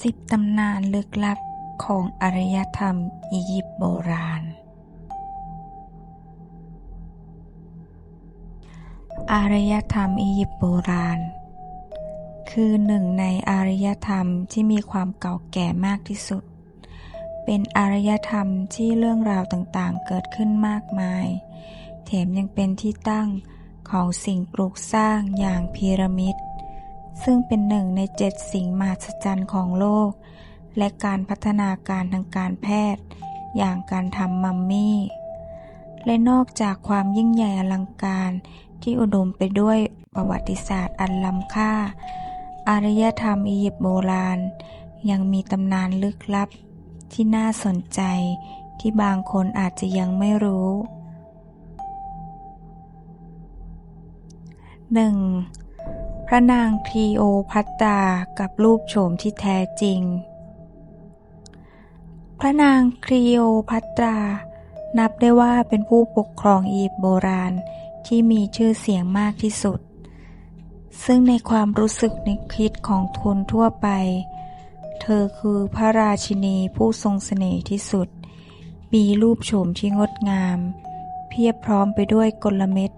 สิบตำนานลึกลับของอารยธรรมอียิปต์โบราณ อารยธรรมอียิปต์โบราณ คือหนึ่งในอารยธรรมที่มีความเก่าแก่มากที่สุด เป็นอารยธรรมที่เรื่องราวต่างๆเกิดขึ้นมากมาย แถมยังเป็นที่ตั้งของสิ่งปลูกสร้างอย่างพีระมิด ซึ่งเป็นหนึ่งในเจ็ดสิ่งมหัศจรรย์ของโลก และการพัฒนาการทางการแพทย์ อย่างการทำมัมมี่ และนอกจากความยิ่งใหญ่อลังการที่อุดมไปด้วยประวัติศาสตร์อันล้ำค่า อารยธรรมอียิปต์โบราณ ยังมีตำนานลึกลับที่น่าสนใจที่บางคนอาจจะยังไม่รู้ 1. พระนางคลีโอพัตรากับรูปโฉมที่แท้จริง พระนางคลีโอพัตรานับได้ว่าเป็นผู้ปกครองอียิปต์โบราณที่มีชื่อเสียงมากที่สุด ซึ่งในความรู้สึกในคิดของทุนทั่วไป เธอคือพระราชินีผู้ทรงเสน่ห์ที่สุด มีรูปโฉมที่งดงาม เพียบพร้อมไปด้วยกลเม็ด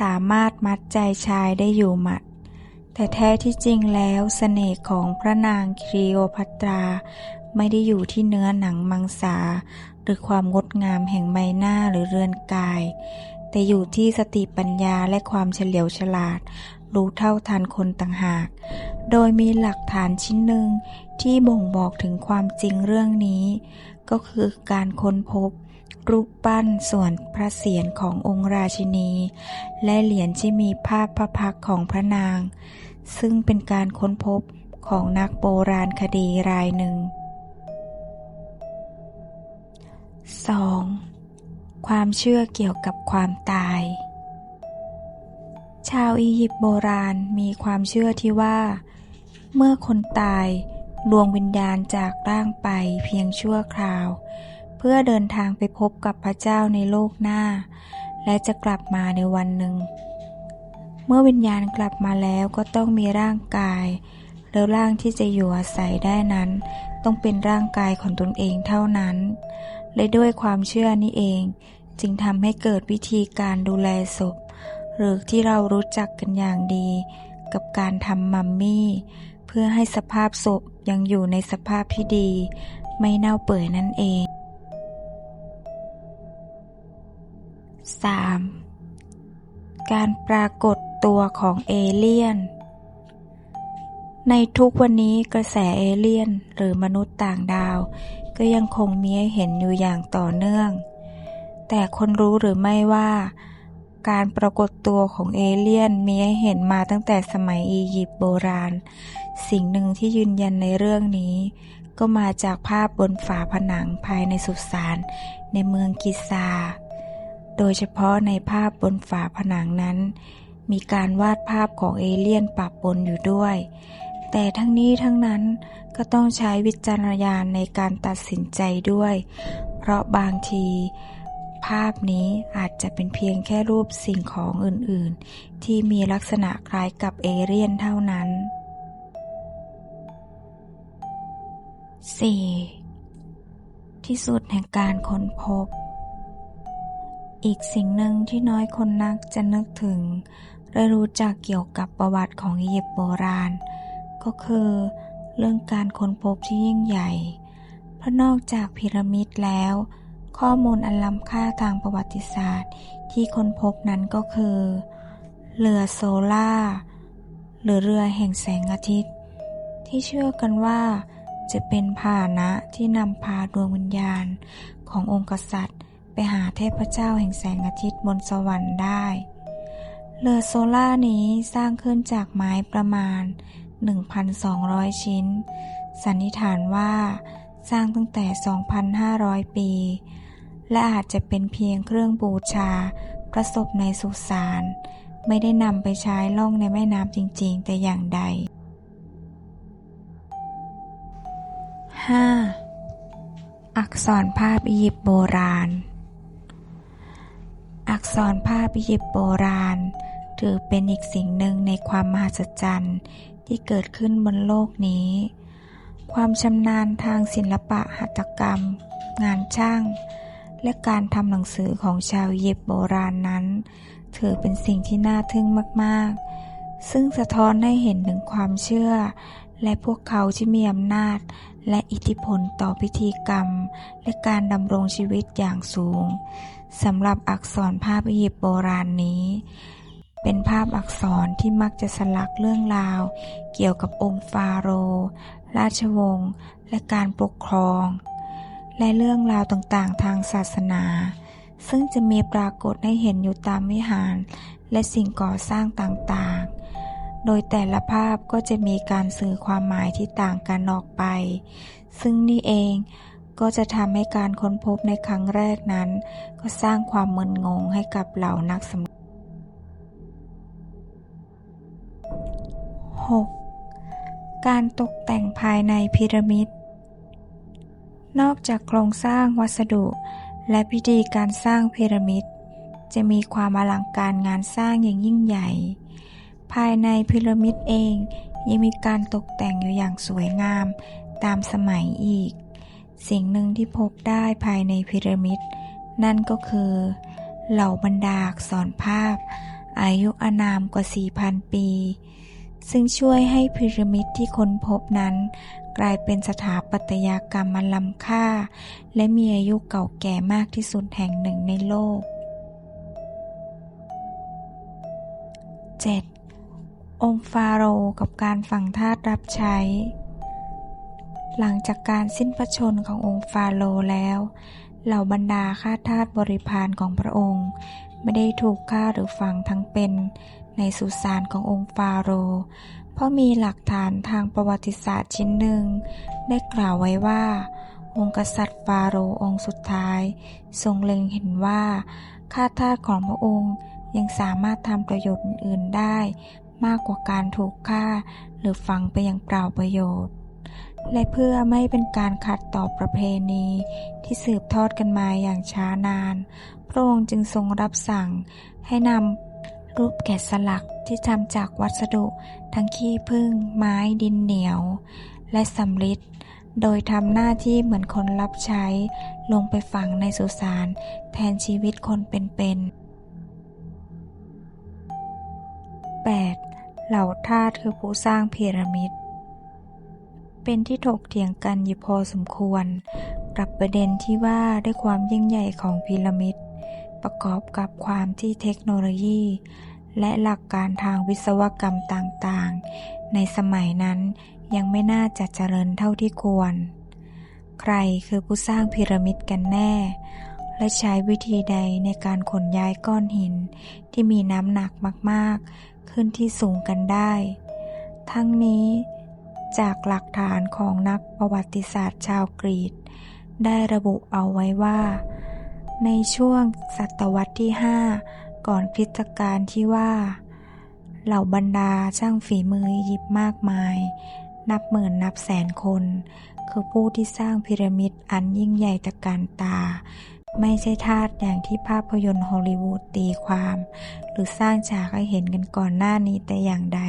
สามารถมัดใจชายได้อยู่หมัด แต่แท้ที่จริงแล้วสเสน่ห์ของพระนางคลีโอพัตรา ไม่ได้อยู่ที่เนื้อหนังมังสา หรือความงดงามแห่งใบหน้าหรือเรือนกาย แต่อยู่ที่สติปัญญาและความเฉลียวฉลาด รู้เท่าทันคนต่างหาก โดยมีหลักฐานชิ้นหนึ่งที่บ่งบอกถึงความจริงเรื่องนี้ ก็คือการค้นพบ รูปปั้นส่วนพระเศียรขององค์ราชินี และเหรียญที่มีภาพพระพักของพระนาง ซึ่งเป็นการค้นพบของนักโบราณคดีรายหนึ่ง 2. ความเชื่อเกี่ยวกับความตาย ชาวอียิปต์โบราณมีความเชื่อที่ว่า เมื่อคนตายดวงวิญญาณจากร่างไปเพียงชั่วคราว เพื่อเดินทางไปพบกับพระเจ้าในโลกหน้า และจะกลับมาในวันหนึ่ง เมื่อวิญญาณกลับมาแล้วก็ต้องมีร่างกาย แล้วร่างที่จะอยู่อาศัยได้นั้น ต้องเป็นร่างกายของตนเองเท่านั้น และด้วยความเชื่อนี้เอง จึงทำให้เกิดวิธีการดูแลศพ หรือที่เรารู้จักกันอย่างดี กับการทำมัมมี่ เพื่อให้สภาพศพยังอยู่ในสภาพที่ดี ไม่เน่าเปื่อยนั่นเอง 3. การปรากฏตัวของเอเลี่ยน ในทุกวันนี้กระแสเอเลี่ยนหรือมนุษย์ต่างดาว ก็ยังคงมีให้เห็นอยู่อย่างต่อเนื่อง แต่คนรู้หรือไม่ว่า การปรากฏตัวของเอเลี่ยนมีให้เห็นมาตั้งแต่สมัยอียิปต์โบราณ สิ่งหนึ่งที่ยืนยันในเรื่องนี้ ก็มาจากภาพบนฝาผนังภายในสุสานในเมืองกิซา โดยเฉพาะในภาพบนฝาผนังนั้น มีการวาดภาพของเอเลี่ยนปะปนอยู่ด้วย แต่ทั้งนี้ทั้งนั้นก็ต้องใช้วิจารณญาณในการตัดสินใจด้วย เพราะบางทีภาพนี้อาจจะเป็นเพียงแค่รูปสิ่งของอื่น ๆ ที่มีลักษณะคล้ายกับเอเลี่ยนเท่านั้น 4. ที่สุดแห่งการค้นพบ อีกสิ่งหนึ่งที่น้อยคนนักจะนึกถึงและรู้จักเกี่ยวกับประวัติของอียิปต์โบราณ ก็คือเรื่องการค้นพบที่ยิ่งใหญ่ เพราะนอกจากพีระมิดแล้ว ข้อมูลอันล้ำค่าทางประวัติศาสตร์ที่ค้นพบนั้นก็คือ เรือโซล่า หรือเรือแห่งแสงอาทิตย์ ที่เชื่อกันว่าจะเป็นพาหนะที่นำพาดวงวิญญาณขององค์กษัตริย์ ไปหาเทพเจ้าแห่งแสงอาทิตย์บนสวรรค์ได้ เรือโซล่านี้สร้างขึ้นจากไม้ประมาณ 1,200 ชิ้น สันนิษฐานว่าสร้างตั้งแต่ 2,500 ปี และอาจจะเป็นเพียงเครื่องบูชาประสบในสุสานไม่ได้นำไปใช้ล่องในแม่น้ำจริงๆ แต่อย่างใด 5. อักษรภาพอียิปต์โบราณ อักษรภาพอียิปโบราณ ถือเป็นอีกสิ่งหนึ่งในความมหัศจรรย์ที่เกิดขึ้นบนโลกนี้ ความชำนาญทางศิลปะหัตถกรรม งานช่าง และการทำหนังสือของชาวยิปต์โบราณนั้น ถือเป็นสิ่งที่น่าทึ่งมาก ๆ ซึ่งสะท้อนให้เห็นถึงความเชื่อ และพวกเขาที่มีอำนาจ และอิทธิพลต่อพิธีกรรม และการดำรงชีวิตอย่างสูงสำหรับอักษรภาพอียิปต์โบราณนี้ เป็นภาพอักษรที่มักจะสลักเรื่องราว เกี่ยวกับองค์ฟาโรห์ราชวงศ์และการปกครอง และเรื่องราวต่างๆ ทางศาสนา ซึ่งจะมีปรากฏให้เห็นอยู่ตามวิหาร และสิ่งก่อสร้างต่างๆ โดยแต่ละภาพก็จะมีการสื่อความหมายที่ต่างกันออกไป ซึ่งนี่เองก็จะทำให้การค้นพบในครั้งแรกนั้น ก็สร้างความมึนงงให้กับเหล่านักสำรวจ 6. การตกแต่งภายในพีระมิด นอกจากโครงสร้างวัสดุ และพิธีการสร้างพีระมิด จะมีความอลังการงานสร้างอย่างยิ่งใหญ่ ภายในพีระมิดเอง ยังมีการตกแต่งอยู่อย่างสวยงามตามสมัยอีก สิ่งหนึ่งที่พบได้ภายในพีระมิด นั่นก็คือ เหล่าบรรดาอักษรภาพ อายุอานามกว่า 4,000 ปี ซึ่งช่วยให้พีระมิดที่ค้นพบนั้น กลายเป็นสถาปัตยกรรมอันล้ำค่า และมีอายุเก่าแก่มากที่สุดแห่งหนึ่งในโลก 7. องค์ฟาโรห์กับการฝังทาสรับใช้ หลังจากการสิ้นพระชนขององค์ฟาโรห์แล้ว เหล่าบรรดาข้าทาสบริพารของพระองค์ ไม่ได้ถูกฆ่าหรือฝังทั้งเป็นในสุสานขององค์ฟาโรห์เพราะมีหลักฐานทางประวัติศาสตร์ชิ้นหนึ่ง ได้กล่าวไว้ว่า องค์กษัตริย์ฟาโรห์องค์สุดท้าย ทรงเล็งเห็นว่าข้าทาสของพระองค์ยังสามารถทำประโยชน์อื่นได้ มากกว่าการถูกฆ่า หรือฝังไปอย่างเปล่าประโยชน์ และเพื่อไม่เป็นการขัดต่อประเพณีที่สืบทอดกันมาอย่างช้านาน พระองค์จึงทรงรับสั่งให้นำรูปแกะสลักที่ทำจากวัสดุทั้งขี้ผึ้งไม้ดินเหนียว และสำริดโดยทำหน้าที่เหมือนคนรับใช้ลงไปฝังในสุสานแทนชีวิตคนเป็นๆ 8. เหล่าทาสคือผู้สร้างพีระมิด เป็นที่ถกเถียงกันอยู่พอสมควร กับประเด็นที่ว่าด้วยความยิ่งใหญ่ของพีระมิด ประกอบกับความที่เทคโนโลยี และหลักการทางวิศวกรรมต่างๆ ในสมัยนั้นยังไม่น่าจะเจริญเท่าที่ควร ใครคือผู้สร้างพีระมิดกันแน่ และใช้วิธีใดในการขนย้ายก้อนหินที่มีน้ำหนักมากๆ ขึ้นที่สูงกันได้ ทั้งนี้จากหลักฐานของนักประวัติศาสตร์ชาวกรีกได้ระบุเอาไว้ว่า ในช่วงศตวรรษที่ 5 ก่อนคริสตกาลที่ว่า เหล่าบรรดาช่างฝีมืออียิปต์มากมาย นับหมื่นนับแสนคน คือผู้ที่สร้างพีระมิดอันยิ่งใหญ่ตระการตา ไม่ใช่ทาสอย่างที่ภาพยนตร์ฮอลลีวูดตีความ หรือสร้างฉากให้เห็นกันก่อนหน้านี้แต่อย่างใด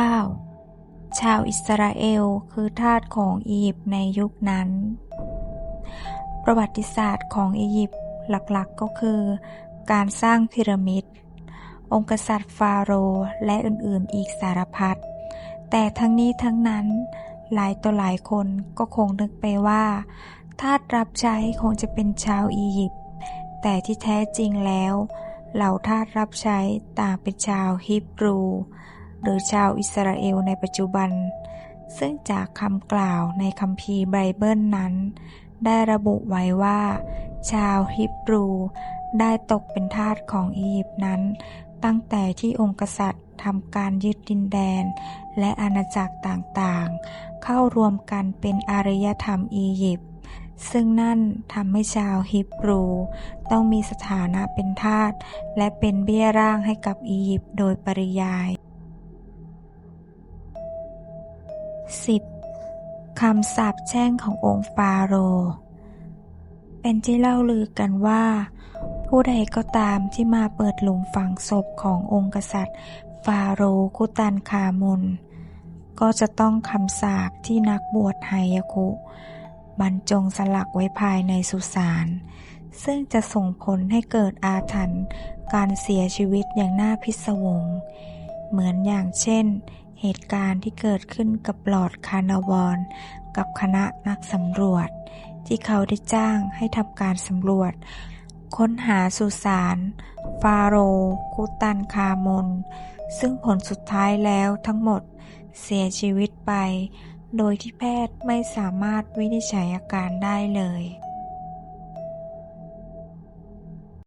9. ชาวอิสราเอลคือทาสของอียิปต์ในยุคนั้น ประวัติศาสตร์ของอียิปต์หลักๆก็คือ การสร้างพีระมิด องค์กษัตริย์ฟาโรห์และอื่นๆ อีกสารพัดแต่ทั้งนี้ทั้งนั้น หลายต่อหลายคนก็คงนึกไปว่า ทาสรับใช้คงจะเป็นชาวอียิปต์แต่ที่แท้จริงแล้ว เหล่าทาสรับใช้ต่างเป็นชาวฮิบรู หรือชาวอิสราเอลในปัจจุบัน ซึ่งจากคำกล่าวในคัมภีร์ไบเบิลนั้น ได้ระบุไว้ว่า ชาวฮิบรูได้ตกเป็นทาสของอียิปต์นั้น ตั้งแต่ที่องค์กษัตริย์ ทำการยึดดินแดน และอาณาจักรต่างๆ เข้ารวมกันเป็นอารยธรรมอียิปต์ซึ่งนั่นทำให้ชาวฮิบรู ต้องมีสถานะเป็นทาสและเป็นเบี้ยร่างให้กับอียิปต์โดยปริยาย 10. คำสาปแช่งขององค์ฟาโรห์เป็นที่เล่าลือกันว่า ผู้ใดก็ตามที่มาเปิดหลุมฝังศพขององค์กษัตริย์ ฟาโรคุตันคามุน ก็จะต้องคำสาปที่นักบวชไฮยคุ บรรจงสลักไว้ภายในสุสาน ซึ่งจะส่งผลให้เกิดอาถรรพ์การเสียชีวิตอย่างน่าพิศวง เหมือนอย่างเช่น เหตุการณ์ที่เกิดขึ้นกับหลอดคาร์นาวอนกับคณะนักสำรวจ ที่เขาได้จ้างให้ทำการสำรวจ ค้นหาสุสาน ฟาโรคุตันคามน ซึ่งผลสุดท้ายแล้วทั้งหมดเสียชีวิตไป โดยที่แพทย์ไม่สามารถวินิจฉัยอาการได้เลย